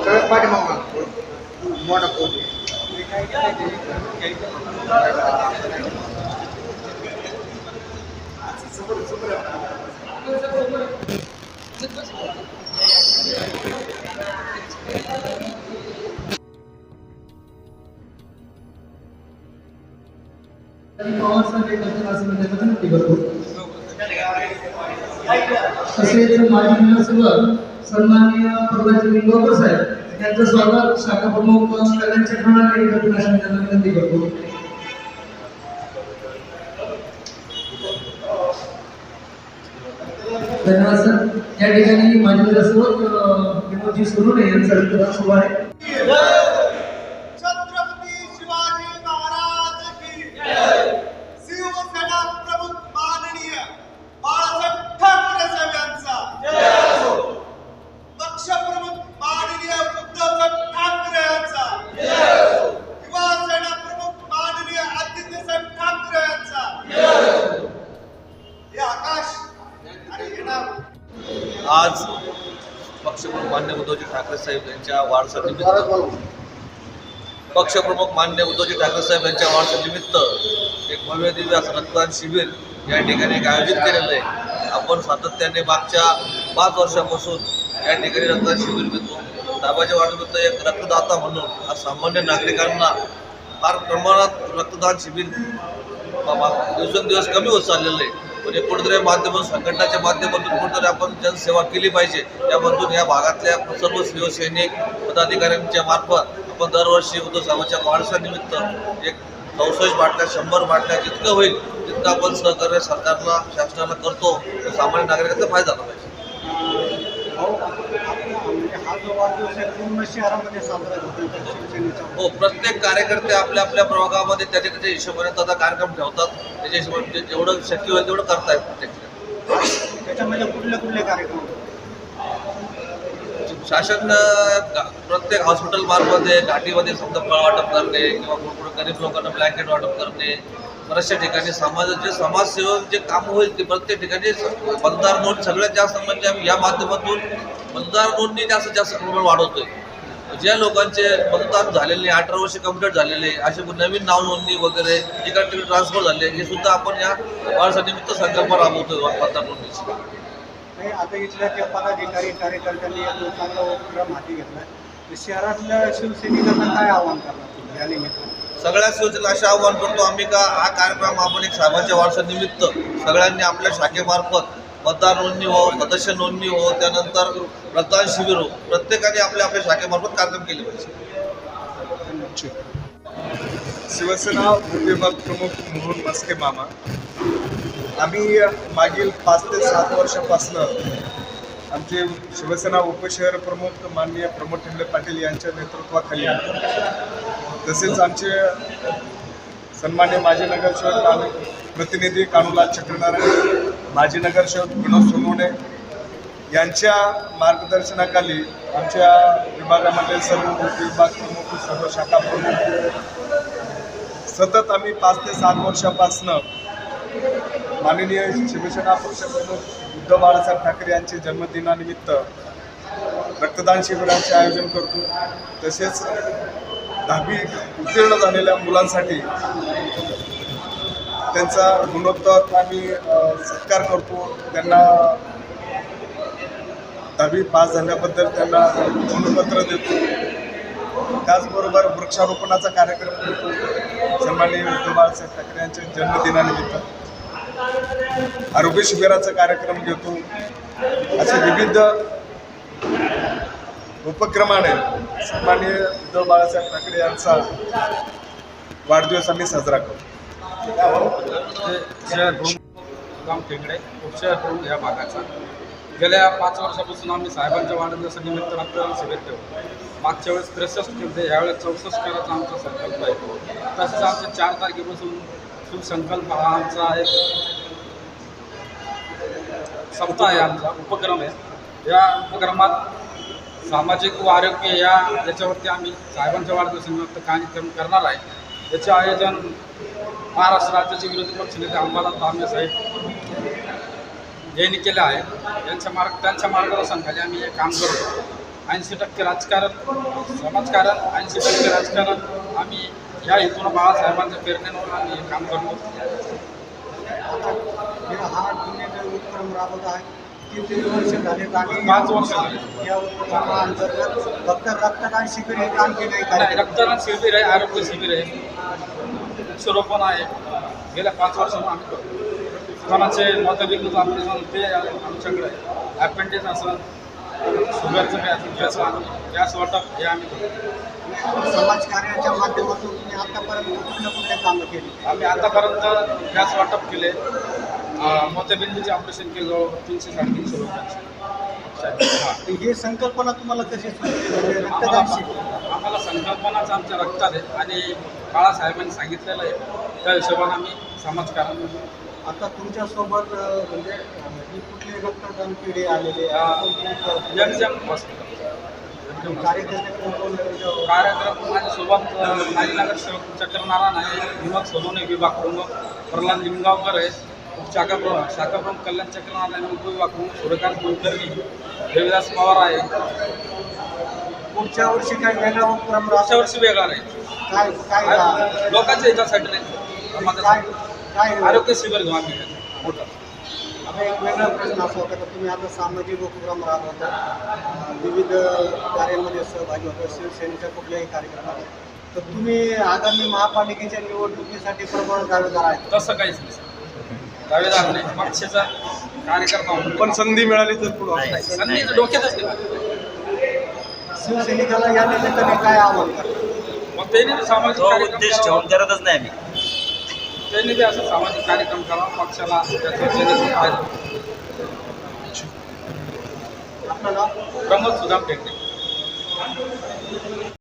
सगळ्यात पाठीमागून मोठा पोट पवारसाहेब एकत्र असं त्याचा नक्की करतो तसेच माजी सन्माननीय प्रभाजी लिंगावकर साहेब यांचं स्वागत शाखा प्रमुख कल्याण चक्राने एकत्र विनंती करतो. धन्यवाद सर. या ठिकाणी माझ्या नगरसेवक विनोदजी सोनवणे यांचा सुरू आहे. ठाकरे साहेब यांच्या वाढदिवसानिमित्त. पक्षप्रमुख मान्य उद्धवजी ठाकरे साहेब यांच्या निमित्त एक भव्य दिव्य असं रक्तदान शिबिर या ठिकाणी एक आयोजित केलेलं आहे. आपण सातत्याने मागच्या पाच वर्षापासून या ठिकाणी रक्तदान शिबिर घेतो. दाबाच्या वाढदिवसानिमित्त एक रक्तदाता म्हणून आज सामान्य नागरिकांना फार प्रमाणात रक्तदान शिबिर दिवसेंदिवस कमी होत चाललेलं आहे. म्हणजे कुठेतरी माध्यमातून संघटनाच्या माध्यमातून कुठेतरी आपण जनसेवा केली पाहिजे त्यामधून या भागातल्या सर्व शिवसैनिक पदाधिकाऱ्यांच्या मार्फत आपण दरवर्षी उद्धव साहेबांच्या वाढसानिमित्त एक चौसष्ट बाटल्या शंभर बाटल्या जितकं होईल तितकं आपण सहकार्य सरकारला शासनाला करतो तर सामान्य नागरिकांचा फायदा झाला पाहिजे. हो प्रत्येक कार्यकर्ते आपल्या आपल्या प्रभागामध्ये त्याच्या त्याच्या हिशोबाने त्याचा कार्यक्रम ठेवतात. त्याच्या हिशोबाने जे- जेवढं शक्य होईल तेवढं करतायत प्रत्येक त्याच्यामध्ये कुठले कुठले कार्यक्रम? शासन प्रत्येक हॉस्पिटल मार्फत घाटीमध्ये समजा फळ वाटप करणे किंवा कुठे गरीब लोकांना ब्लँकेट वाटप करणे बऱ्याचशा ठिकाणी समाजाचे समाजसेवक जे काम होईल ते प्रत्येक ठिकाणी मतदार नोंद सगळ्यात जास्त म्हणजे आम्ही या माध्यमातून मतदार नोंदणी जास्तीत जास्त प्रमाण वाढवतोय. ज्या लोकांचे मतदान झालेले अठरा वर्ष कंप्लीट झालेले असे नवीन नाव नोंदणी वगैरे इकडे तिकडे ट्रान्सफर झाले हे सुद्धा आपण या वाढसाठी संकल्प राबवतोय मतदार नोंदणीची. नाही आता इथल्या त्या पदाधिकारी कार्यकर्त्यांनी एक चांगला उपक्रम हाती घेतला तर शहरातल्या शिवसैनिकांना काय आव्हान करणार तुम्ही या निमित्तानं? सगळ्या शिवसेना असे आव्हान करतो आम्ही का हा कार्यक्रम आपण एक साहेबांच्या वारसानिमित्त सगळ्यांनी आपल्या शाखेमार्फत मतदार नोंदणी हो सदस्य नोंदणी हो त्यानंतर रक्तदान शिबिर हो प्रत्येकाने आपल्या आपल्या शाखेमार्फत कार्यक्रम केले पाहिजे. शिवसेना विभाग प्रमुख मोहन मस्के मामा. आम्ही मागील पाच ते सात वर्षापासनं आमचे शिवसेना उपशहर प्रमुख माननीय प्रमोद ठेंगळे पाटील यांच्या नेतृत्वाखाली तसेच आमचे सन्मान्य माजी नगरसेवक कानू प्रतिनिधी कानुलाल चक्रनारायण माजी नगरसेवक विनोद सोनवणे यांच्या मार्गदर्शनाखाली आमच्या विभागामध्ये सर्व उपविभाग प्रमुख सर्व शाखा प्रमुख सतत आम्ही पाच ते सात वर्षापासनं माननीय शिवसेना पक्षप्रमुख उद्धव बाळासाहेब ठाकरे यांच्या जन्मदिनानिमित्त रक्तदान शिबिरांचे आयोजन करतो. तसेच दहावी उत्तीर्ण झालेल्या मुलांसाठी त्यांचा गुणोत्तर आम्ही सत्कार करतो. त्यांना दहावी पास झाल्याबद्दल त्यांना गुणपत्र देतो. त्याचबरोबर वृक्षारोपणाचा कार्यक्रम करतो. सन्माननीय उद्धव बाळासाहेब ठाकरे यांच्या जन्मदिनानिमित्त. आरोग्य शिबिराचा कार्यक्रम घेतो. असे विविध उपक्रमाने सन्माननीय उद्धव बाळासाहेब ठाकरे यांचा वाढदिवस आम्ही साजरा करतो. शहर प्रमुख सुदाम टेंगडे उपशहर प्रमुख या भागाचा गेल्या पाच वर्षापासून आम्ही साहेबांच्या वाढदिवसानिमित्त रक्तदान सभेत ठेवतो. मागच्या वेळेस त्रेसष्ट म्हणजे केले यावेळेस चौसष्ट करायचा आमचा संकल्प आहे. तसंच आमच्या चार तारखेपासून सुसंकल्प हा आमचा एक सप्ताह आहे आमचा उपक्रम आहे. या उपक्रमात सामाजिक व आरोग्य या याच्यावरती आम्ही साहेबांच्या वाढदिवसानिमित्त कार्यक्रम करणार आहे. याचे आयोजन महाराष्ट्र राज्याचे विरोधी पक्षनेते अंबादास दानवे साहेब यांनी केलं आहे यांच्या मार्ग त्यांच्या मार्गदर्शनाखाली आम्ही हे काम करतो. ऐंशी टक्के राजकारण समाजकारण ऐंशी टक्के राजकारण आम्ही या हेतून बाळासाहेबांच्या प्रेरणेवर आम्ही हे काम करतो. हे उपक्रम राबवत आहे. किती वर्ष झाले आणि पाच वर्ष झाले. या उपक्रमाअंतर्गत फक्त रक्तदान शिबिर हे आणखी नाही नाही कार्यक्रम रक्तदान शिबिर आहे आरोग्य शिबिर आहे. वृक्षारोपण आहे. गेल्या पाच वर्षांना आम्ही करतो. कोणाचे मतबिंदूचं ऑपरेशन ते आमच्याकडे आहे अपेंडिक्स असेल शुगरचं काय असेल गॅस गॅस वाटप हे आम्ही करतो. समाज कार्याच्या माध्यमातून तुम्ही आतापर्यंत कुठल्या कुठल्या कामं केली? आम्ही आतापर्यंत गॅस वाटप केले. अं, मोत्याबिंदूचे ऑपरेशन केलं जवळ तीनशे साडेतीनशे रुपयाचे हां संकल्पना तुम्हाला कशी रक्तदान आम्हाला संकल्पनाच आमच्या रक्तात आहे आणि बाळासाहेबांनी सांगितलेलं आहे. त्या हिशोबाने आम्ही समाजकारण आता तुमच्यासोबत म्हणजे कुठली रक्तदान पिढी आलेली यंगजन हॉस्पिटल कार्यक्रम माझ्यासोबत नारीनगर सेवक चक्र नारायण आहे. विनोद सोनवणे विभाग प्रमुख प्रल्हाद लिंगावकर आहे. शाखा प्रमुख शाखा प्रमुख कल्याण चक्र नारायण उपविभाग प्रमुख सूर्यकांत कुलकर्णी देविदास पवार आहे. पुढच्या वर्षी काय वेगळा उपक्रम राबवू? वर्षी वेगळा नाही काय काय लोकांच्या हितासाठी नाही. काय काय आरोग्य शिबिर घेऊ आम्ही. मोठं. आता एक वेगळा प्रश्न असा होता की तुम्ही आता सामाजिक उपक्रम राबवता. अं, विविध कार्यामध्ये सहभागी होता. शिवसेनेच्या कुठल्याही कार्यक्रमात. तर तुम्ही आगामी महापालिकेच्या निवडणुकीसाठी प्रबळ दावेदार आहेत. तसं काहीच नाही सर. दावेदार नाही. पक्षाचा कार्यकर्ता म्हणून पण संधी मिळाली तर पुढं नाही, संधी डोक्यातच नाही. शिवसैनिकाला या निमित्ताने काय आव्हान मग त्यांनी सामाजिक तो कार्यक्रम उद्देश करावा. ठेवून करतच नाही आम्ही. त्यांनी बी असं सामाजिक कार्यक्रम करावा पक्षाला त्याचा benefit फायदा आपलं नाव? प्रमोद सुदाम टेकडे.